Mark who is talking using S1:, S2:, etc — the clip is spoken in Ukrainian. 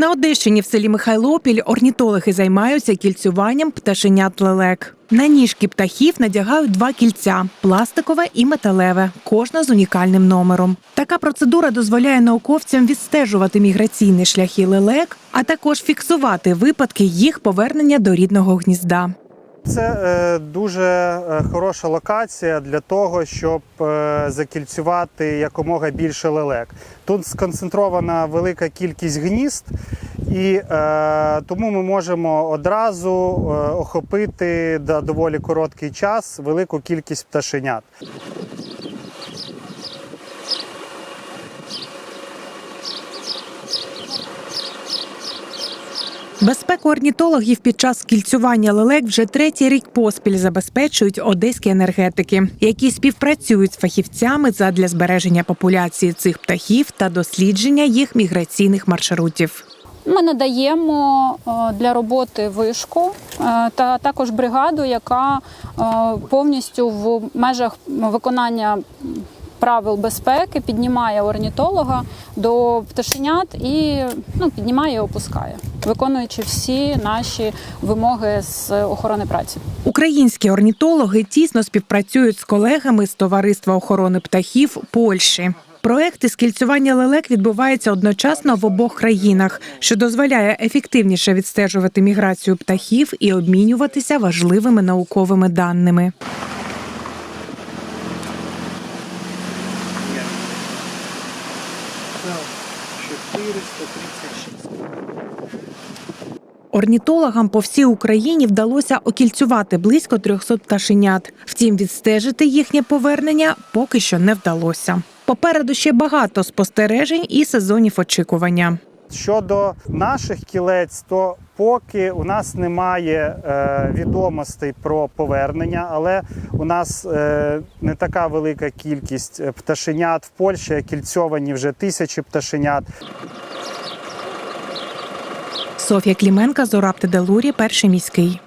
S1: На Одещині в селі Михайлопіль орнітологи займаються кільцюванням пташенят лелек. На ніжки птахів надягають два кільця пластикове і металеве, кожна з унікальним номером. Така процедура дозволяє науковцям відстежувати міграційні шляхи лелек, а також фіксувати випадки їх повернення до рідного гнізда.
S2: Це е, дуже е, хороша локація для того, щоб е, закільцювати якомога більше лелек. Тут сконцентрована велика кількість гнізд, і тому ми можемо одразу охопити за доволі короткий час велику кількість пташенят.
S1: Безпеку орнітологів під час кільцювання лелек вже третій рік поспіль забезпечують одеські енергетики, які співпрацюють з фахівцями задля збереження популяції цих птахів та дослідження їх міграційних маршрутів.
S3: Ми надаємо е, для роботи вишку е, та також бригаду, яка е, повністю в межах виконання правил безпеки піднімає орнітолога до пташенят і ну, піднімає і опускає, виконуючи всі наші вимоги з охорони праці.
S1: Українські орнітологи тісно співпрацюють з колегами з товариства охорони птахів Польщі. Проекти скільцювання лелек відбуваються одночасно в обох країнах, що дозволяє ефективніше відстежувати міграцію птахів і обмінюватися важливими науковими даними. Орнітологам по всій Україні вдалося окільцювати близько 300 пташенят. Втім, відстежити їхнє повернення поки що не вдалося. Попереду ще багато спостережень і сезонів очікування.
S2: Щодо наших кілець, то поки у нас немає е, відомостей про повернення, але у нас е, не така велика кількість е, пташенят в Польщі, кільцьовані вже тисячі пташенят.
S1: Софія Кліменка, Зораб Теделурі, перший міський.